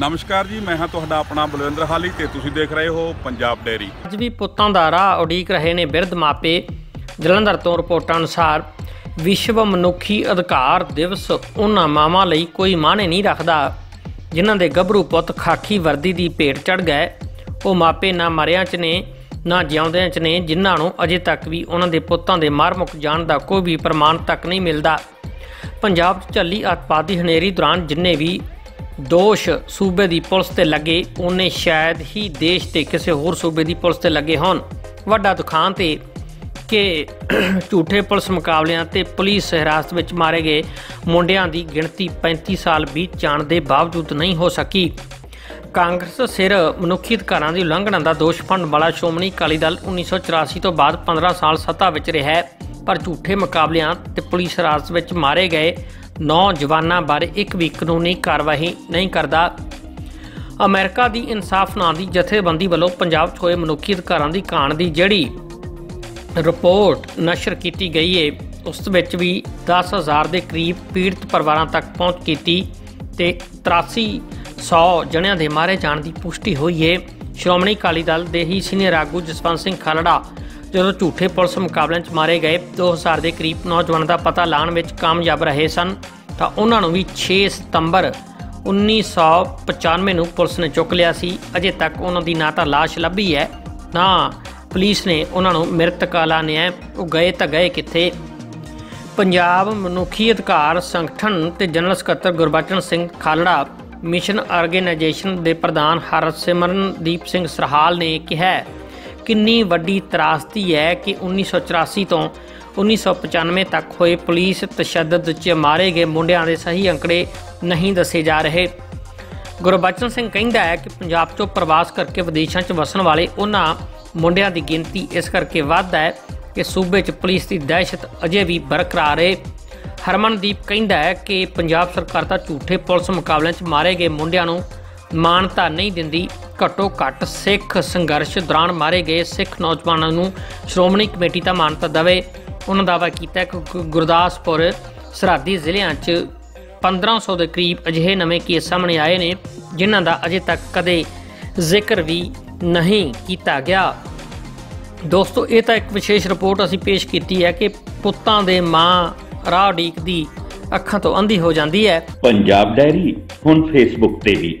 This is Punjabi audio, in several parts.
ਨਮਸਕਾਰ ਜੀ, ਮੈਂ ਹਾਂ ਤੁਹਾਡਾ ਆਪਣਾ ਬਲਵਿੰਦਰ ਹਾਲੀ ਤੇ ਤੁਸੀਂ ਦੇਖ ਰਹੇ ਹੋ ਪੰਜਾਬ ਡੈਰੀ ਅੱਜ ਵੀ ਪੁੱਤਾਂ ਦਾ ਰਾਹ ਉਡੀਕ ਰਹੇ ਨੇ ਬਿਰਧ ਮਾਪੇ। ਜਲੰਧਰ ਤੋਂ ਰਿਪੋਰਟਾਂ ਅਨੁਸਾਰ ਵਿਸ਼ਵ ਮਨੁੱਖੀ ਅਧਿਕਾਰ ਦਿਵਸ ਉਹਨਾਂ ਮਾਵਾਂ ਲਈ ਕੋਈ ਮਾਅਨੇ ਨਹੀਂ ਰੱਖਦਾ, ਜਿਨ੍ਹਾਂ ਦੇ ਗੱਭਰੂ ਪੁੱਤ ਖਾਕੀ ਵਰਦੀ ਦੀ ਭੇਟ ਚੜ ਗਏ। ਉਹ ਮਾਪੇ ਨਾ ਮਰਿਆਂ 'ਚ ਨੇ, ਨਾ ਜਿਉਂਦਿਆਂ 'ਚ ਨੇ, ਜਿਨ੍ਹਾਂ ਨੂੰ ਅਜੇ ਤੱਕ ਵੀ ਉਹਨਾਂ ਦੇ ਪੁੱਤਾਂ ਦੇ ਮਾਰ-ਮੁੱਕ ਜਾਣ ਦਾ ਕੋਈ ਵੀ ਪ੍ਰਮਾਣ ਤੱਕ ਨਹੀਂ ਮਿਲਦਾ। ਪੰਜਾਬ 'ਚ ਚੱਲੀ ਅਤਪਾਦੀ ਹਨੇਰੀ ਦੌਰਾਨ ਜਿੰਨੇ ਵੀ ਦੋਸ਼ ਸੂਬੇ ਦੀ ਪੁਲਿਸ ਤੇ ਲੱਗੇ, ਉਹਨੇ ਸ਼ਾਇਦ ਹੀ ਦੇਸ਼ ਤੇ ਕਿਸੇ ਹੋਰ ਸੂਬੇ ਦੀ ਪੁਲਿਸ ਤੇ ਲੱਗੇ ਹੋਣ। ਵੱਡਾ ਦੁਖਾਂ ਤੇ ਕਿ ਝੂਠੇ ਪੁਲਿਸ ਮੁਕਾਬਲਿਆਂ ਤੇ ਪੁਲਿਸ ਹਿਰਾਸਤ ਵਿੱਚ ਮਾਰੇ ਗਏ ਮੁੰਡਿਆਂ ਦੀ ਗਿਣਤੀ 35 ਸਾਲ ਬੀਤ ਜਾਣ ਦੇ ਬਾਵਜੂਦ ਨਹੀਂ ਹੋ ਸਕੀ। ਕਾਂਗਰਸ ਸਿਰ ਮਨੁੱਖੀ ਅਧਿਕਾਰਾਂ ਦੀ ਉਲੰਘਣਾ ਦਾ ਦੋਸ਼ ਫੰਡ ਵਾਲਾ ਸ਼੍ਰੋਮਣੀ ਅਕਾਲੀ ਦਲ 1984 ਤੋਂ ਬਾਅਦ 15 ਸਾਲ ਸੱਤਾ ਵਿੱਚ ਰਿਹਾ ਪਰ ਝੂਠੇ ਮੁਕਾਬਲਿਆਂ ਤੇ ਪੁਲਿਸ ਹਿਰਾਸਤ ਵਿੱਚ ਮਾਰੇ ਗਏ ਨੌਜਵਾਨਾਂ ਬਾਰੇ ਇੱਕ ਵੀ ਕਾਨੂੰਨੀ ਕਾਰਵਾਈ ਨਹੀਂ ਕਰਦਾ। ਅਮਰੀਕਾ ਦੀ ਇਨਸਾਫ ਨਾਂ ਦੀ ਜਥੇਬੰਦੀ ਵੱਲੋਂ ਪੰਜਾਬ 'ਚ ਹੋਏ ਮਨੁੱਖੀ ਅਧਿਕਾਰਾਂ ਦੀ ਕਾਣ ਦੀ ਜਿਹੜੀ ਰਿਪੋਰਟ ਨਸ਼ਰ ਕੀਤੀ ਗਈ ਹੈ ਉਸ ਵਿੱਚ ਵੀ 10000 ਦੇ ਕਰੀਬ ਪੀੜਤ ਪਰਿਵਾਰਾਂ ਤੱਕ ਪਹੁੰਚ ਕੀਤੀ ਤੇ 8300 ਜਣਿਆਂ ਦੇ ਮਾਰੇ ਜਾਣ ਦੀ ਪੁਸ਼ਟੀ ਹੋਈ ਹੈ ਸ਼੍ਰੋਮਣੀ ਅਕਾਲੀ ਦਲ ਦੇ ਹੀ ਸੀਨੀਅਰ ਆਗੂ ਜਸਵੰਤ ਸਿੰਘ ਖਾਲੜਾ ਜਦੋਂ ਝੂਠੇ ਪੁਲਿਸ ਮੁਕਾਬਲਿਆਂ 'ਚ ਮਾਰੇ ਗਏ 2000 ਦੇ ਕਰੀਬ ਨੌਜਵਾਨਾਂ ਦਾ ਪਤਾ ਲਾਉਣ ਵਿੱਚ ਕਾਮਯਾਬ ਰਹੇ ਸਨ, ਤਾਂ ਉਹਨਾਂ ਨੂੰ ਵੀ 6 ਸਤੰਬਰ 1995 ਨੂੰ ਪੁਲਿਸ ਨੇ ਚੁੱਕ ਲਿਆ ਸੀ। ਅਜੇ ਤੱਕ ਉਹਨਾਂ ਦੀ ਨਾ ਤਾਂ ਲਾਸ਼ ਲੱਭੀ ਹੈ, ਨਾ ਪੁਲਿਸ ਨੇ ਉਹਨਾਂ ਨੂੰ ਮ੍ਰਿਤਕ ਐਲਾਨਿਆ ਉਹ ਗਏ ਤਾਂ ਗਏ ਕਿੱਥੇ? ਪੰਜਾਬ ਮਨੁੱਖੀ ਅਧਿਕਾਰ ਸੰਗਠਨ ਤੇ ਜਨਰਲ ਸਕੱਤਰ ਗੁਰਬਚਨ ਸਿੰਘ ਖਾਲੜਾ ਮਿਸ਼ਨ ਆਰਗੇਨਾਈਜੇਸ਼ਨ ਦੇ ਪ੍ਰਧਾਨ ਹਰਸਿਮਰਨਦੀਪ ਸਿੰਘ ਸਰਹਾਲ ਨੇ ਕਿਹਾ ਕਿੰਨੀ ਵੱਡੀ ਤਰਾਸਦੀ ਹੈ ਕਿ 1984 ਤੋਂ 1995 ਤੱਕ ਹੋਏ ਪੁਲਿਸ ਤਸ਼ੱਦਦ 'ਚ ਮਾਰੇ ਗਏ ਮੁੰਡਿਆਂ ਦੇ ਸਹੀ ਅੰਕੜੇ ਨਹੀਂ ਦੱਸੇ ਜਾ ਰਹੇ। ਗੁਰਬਚਨ ਸਿੰਘ ਕਹਿੰਦਾ ਹੈ ਕਿ ਪੰਜਾਬ 'ਚੋਂ ਪ੍ਰਵਾਸ ਕਰਕੇ ਵਿਦੇਸ਼ਾਂ 'ਚ ਵਸਣ ਵਾਲੇ ਉਹਨਾਂ ਮੁੰਡਿਆਂ ਦੀ ਗਿਣਤੀ ਇਸ ਕਰਕੇ ਵੱਧ ਹੈ ਕਿ ਸੂਬੇ 'ਚ ਪੁਲਿਸ ਦੀ ਦਹਿਸ਼ਤ ਅਜੇ ਵੀ ਬਰਕਰਾਰ ਹੈ ਹਰਮਨਦੀਪ ਕਹਿੰਦਾ ਹੈ ਕਿ ਪੰਜਾਬ ਸਰਕਾਰ ਤਾਂ ਝੂਠੇ ਪੁਲਿਸ ਮੁਕਾਬਲਿਆਂ 'ਚ ਮਾਰੇ ਗਏ ਮੁੰਡਿਆਂ ਨੂੰ ਮਾਨਤਾ ਨਹੀਂ ਦਿੰਦੀ। ਘੱਟੋ ਘੱਟ ਸਿੱਖ ਸੰਘਰਸ਼ ਦੌਰਾਨ ਮਾਰੇ ਗਏ ਸਿੱਖ ਨੌਜਵਾਨਾਂ ਨੂੰ ਸ਼੍ਰੋਮਣੀ ਕਮੇਟੀ ਤਾਂ ਮਾਨਤਾ ਦੇਵੇ। ਉਹਨਾਂ ਦਾਅਵਾ ਕੀਤਾ ਕਿ ਗੁਰਦਾਸਪੁਰ, ਸਰਹੱਦੀ ਜ਼ਿਲ੍ਹਿਆਂ 'ਚ 1500 ਦੇ ਕਰੀਬ ਅਜਿਹੇ ਨਵੇਂ ਕੇਸ ਸਾਹਮਣੇ ਆਏ ਨੇ, ਜਿਨ੍ਹਾਂ ਦਾ ਅਜੇ ਤੱਕ ਕਦੇ ਜ਼ਿਕਰ ਵੀ ਨਹੀਂ ਕੀਤਾ ਗਿਆ। ਦੋਸਤੋ, ਇਹ ਤਾਂ ਇੱਕ ਵਿਸ਼ੇਸ਼ ਰਿਪੋਰਟ ਅਸੀਂ ਪੇਸ਼ ਕੀਤੀ ਹੈ ਕਿ ਪੁੱਤਾਂ ਦੇ ਮਾਂ ਰਾਹ ਉਡੀਕਦੀ ਅੱਖਾਂ ਤੋਂ ਅੰਧੀ ਹੋ ਜਾਂਦੀ ਹੈ। ਪੰਜਾਬ ਡਾਇਰੀ, ਹੁਣ ਫੇਸਬੁੱਕ ਤੇ ਵੀ।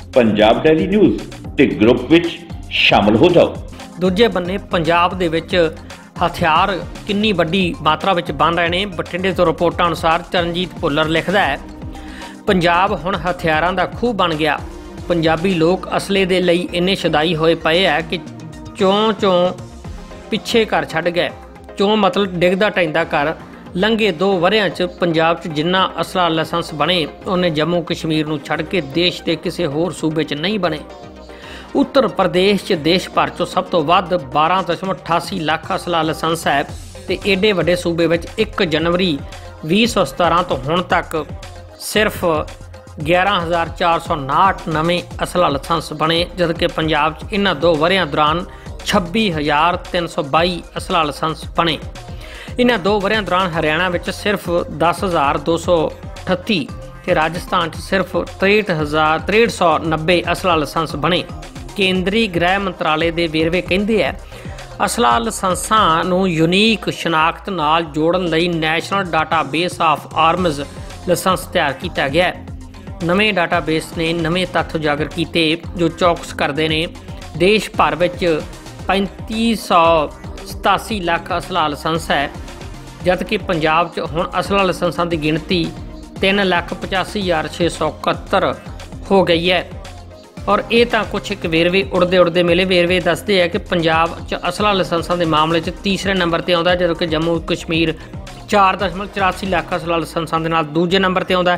ਪੰਜਾਬ ਡੈਲੀ ਨਿਊਜ਼ ਤੇ ਗਰੁੱਪ ਵਿੱਚ ਸ਼ਾਮਲ ਹੋ ਜਾਓ। ਦੂਜੇ ਬੰਨੇ ਪੰਜਾਬ ਦੇ ਵਿੱਚ ਹਥਿਆਰ ਕਿੰਨੀ ਵੱਡੀ ਮਾਤਰਾ ਵਿੱਚ ਬਣ ਰਹੇ ਨੇ? ਬਠਿੰਡੇ ਤੋਂ ਰਿਪੋਰਟਾਂ ਅਨੁਸਾਰ ਚਰਨਜੀਤ ਭੁੱਲਰ ਲਿਖਦਾ ਹੈ, ਪੰਜਾਬ ਹੁਣ ਹਥਿਆਰਾਂ ਦਾ ਖੂਹ ਬਣ ਗਿਆ। ਪੰਜਾਬੀ ਲੋਕ ਅਸਲੇ ਦੇ ਲਈ ਇੰਨੇ ਸ਼ਦਾਈ ਹੋਏ ਪਏ ਆ ਕਿ ਚੋਂ ਚੋਂ ਪਿੱਛੇ ਘਰ ਛੱਡ ਗਏ। ਚੋਂ ਮਤਲਬ ਡਿੱਗਦਾ ਟੈਂਦਾ ਘਰ ਲੰਘੇ ਦੋ ਵਰਿਆਂ 'ਚ ਪੰਜਾਬ 'ਚ ਜਿੰਨਾ ਅਸਲਾ ਲਾਇਸੈਂਸ ਬਣੇ, ਉਹਨੇ ਜੰਮੂ ਕਸ਼ਮੀਰ ਨੂੰ ਛੱਡ ਕੇ ਦੇਸ਼ ਦੇ ਕਿਸੇ ਹੋਰ ਸੂਬੇ 'ਚ ਨਹੀਂ ਬਣੇ। ਉੱਤਰ ਪ੍ਰਦੇਸ਼ 'ਚ ਦੇਸ਼ ਭਰ 'ਚੋਂ ਸਭ ਤੋਂ ਵੱਧ 12.88 ਲੱਖ ਅਸਲਾ ਲਾਇਸੈਂਸ ਹੈ ਤੇ ਏਡੇ ਵੱਡੇ ਸੂਬੇ ਵਿੱਚ 1 ਜਨਵਰੀ 2017 ਤੋਂ ਹੁਣ ਤੱਕ ਸਿਰਫ 11459 ਨਵੇਂ ਅਸਲਾ ਲਾਇਸੈਂਸ ਬਣੇ, ਜਦਕਿ ਪੰਜਾਬ 'ਚ ਇਹਨਾਂ ਦੋ ਵਰਿਆਂ ਦੌਰਾਨ 26322 ਅਸਲਾ ਲਾਇਸੈਂਸ ਬਣੇ। ਇਹਨਾਂ ਦੋ ਵਰਿਆਂ ਦੌਰਾਨ ਹਰਿਆਣਾ ਵਿੱਚ ਸਿਰਫ 10238 ਤੇ ਰਾਜਸਥਾਨ 'ਚ ਸਿਰਫ 63000 6390 ਅਸਲਾ ਲਾਇਸੈਂਸ ਬਣੇ। ਕੇਂਦਰੀ ਗ੍ਰਹਿ ਮੰਤਰਾਲੇ ਦੇ ਵੇਰਵੇ ਕਹਿੰਦੇ ਆ, ਅਸਲਾ ਲਾਇਸੈਂਸਾਂ ਨੂੰ ਯੂਨੀਕ ਸ਼ਨਾਖਤ ਨਾਲ ਜੋੜਨ ਲਈ national database of arms licence ਤਿਆਰ ਕੀਤਾ ਗਿਆ ਹੈ। ਨਵੇਂ ਡਾਟਾਬੇਸ ਨੇ ਨਵੇਂ ਤੱਥ ਉਜਾਗਰ ਕੀਤੇ ਜੋ ਚੌਕਸ ਕਰਦੇ ਨੇ। ਦੇਸ਼ ਭਰ ਵਿੱਚ 3587 ਲੱਖ ਅਸਲਾ ਲਾਇਸੈਂਸ ਹੈ, ਜਦਕਿ ਪੰਜਾਬ 'ਚ ਹੁਣ ਅਸਲਾ ਲਾਇਸੈਂਸਾਂ ਦੀ ਗਿਣਤੀ 385671 ਹੋ ਗਈ ਹੈ। ਔਰ ਇਹ ਤਾਂ ਕੁਝ ਇੱਕ ਵੇਰਵੇ ਉੜਦੇ ਉੜਦੇ ਮਿਲੇ, ਵੇਰਵੇ ਦੱਸਦੇ ਆ ਕਿ ਪੰਜਾਬ 'ਚ ਅਸਲਾ ਲਾਇਸੈਂਸਾਂ ਦੇ ਮਾਮਲੇ 'ਚ ਤੀਸਰੇ ਨੰਬਰ ਤੇ ਆਉਂਦਾ ਜਦੋਂ ਕਿ ਜੰਮੂ ਕਸ਼ਮੀਰ 4.84 ਲੱਖ ਅਸਲਾ ਲਾਇਸੈਂਸਾਂ ਦੇ ਨਾਲ ਦੂਜੇ ਨੰਬਰ ਤੇ ਆਉਂਦਾ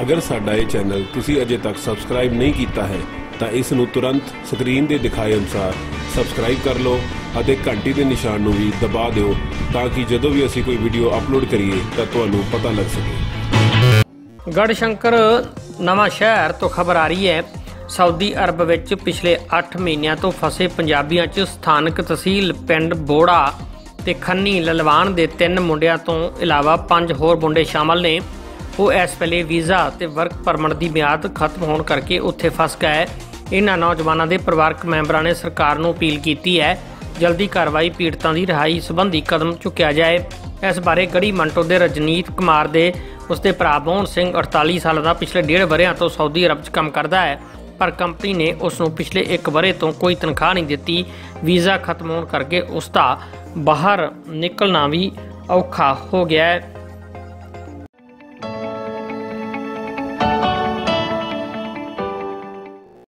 ਅਗਰ ਸਾਡਾ ਇਹ ਚੈਨਲ ਤੁਸੀਂ ਅਜੇ ਤੱਕ ਸਬਸਕ੍ਰਾਈਬ ਨਹੀਂ ਕੀਤਾ ਹੈ, ਤਾਂ ਇਸ ਨੂੰ ਤੁਰੰਤ ਸਕਰੀਨ ਦੇ ਦਿਖਾਏ ਅਨੁਸਾਰ ਸਬਸਕ੍ਰਾਈਬ ਕਰ ਲਓ ਅਤੇ ਘੰਟੀ ਦੇ ਨਿਸ਼ਾਨ ਨੂੰ ਵੀ ਦਬਾ ਦਿਓ ਤਾਂ ਕਿ ਜਦੋਂ ਵੀ ਅਸੀਂ ਕੋਈ ਵੀਡੀਓ ਅਪਲੋਡ ਕਰੀਏ ਤਾਂ ਤੁਹਾਨੂੰ ਪਤਾ ਲੱਗ ਸਕੇ। ਗੜਸ਼ੰਕਰ ਨਵਾਂ ਸ਼ਹਿਰ ਤੋਂ ਖਬਰ ਆ ਰਹੀ ਹੈ, ਸਾਊਦੀ ਅਰਬ ਵਿੱਚ ਪਿਛਲੇ 8 ਮਹੀਨਿਆਂ ਤੋਂ ਫਸੇ ਪੰਜਾਬੀਆਂ 'ਚ ਸਥਾਨਕ ਤਹਿਸੀਲ ਪਿੰਡ ਬੋੜਾ ਤੇ ਖੰਨੀ ਲਲਵਾਨ ਦੇ ਤਿੰਨ ਮੁੰਡਿਆਂ ਤੋਂ ਇਲਾਵਾ ਪੰਜ ਹੋਰ ਮੁੰਡੇ ਸ਼ਾਮਲ ਨੇ। ਉਹ ਇਸ ਵੇਲੇ ਵੀਜ਼ਾ ਤੇ ਵਰਕ ਪਰਮਿਟ ਦੀ ਮਿਆਦ ਖਤਮ ਹੋਣ ਕਰਕੇ ਉੱਥੇ ਫਸ ਗਏ। ਇਹਨਾਂ ਨੌਜਵਾਨਾਂ ਦੇ ਪਰਿਵਾਰਕ ਮੈਂਬਰਾਂ ਨੇ ਸਰਕਾਰ ਨੂੰ ਅਪੀਲ ਕੀਤੀ ਹੈ ਜਲਦੀ ਕਾਰਵਾਈ ਪੀੜਤਾਂ ਦੀ ਰਿਹਾਈ ਸੰਬੰਧੀ ਕਦਮ ਚੁੱਕਿਆ ਜਾਏ। ਇਸ ਬਾਰੇ ਗੜੀ ਮੰਟੋ ਦੇ ਰਜਨੀਤ ਕੁਮਾਰ ਦੇ ਉਸਦੇ ਭਰਾ ਬੋਹਨ ਸਿੰਘ 48 ਸਾਲ ਦਾ ਪਿਛਲੇ ਡੇਢ ਵਰ੍ਹਿਆਂ ਤੋਂ ਸਾਊਦੀ ਅਰਬ 'ਚ ਕੰਮ ਕਰਦਾ ਹੈ। ਪਰ ਕੰਪਨੀ ਨੇ ਉਸ ਨੂੰ ਪਿਛਲੇ 1 ਵਰ੍ਹੇ ਤੋਂ ਕੋਈ ਤਨਖਾਹ ਨਹੀਂ ਦਿੱਤੀ। ਵੀਜ਼ਾ ਖਤਮ ਹੋਣ ਕਰਕੇ ਉਸ ਦਾ ਬਾਹਰ ਨਿਕਲਣਾ ਵੀ ਔਖਾ ਹੋ ਗਿਆ ਹੈ।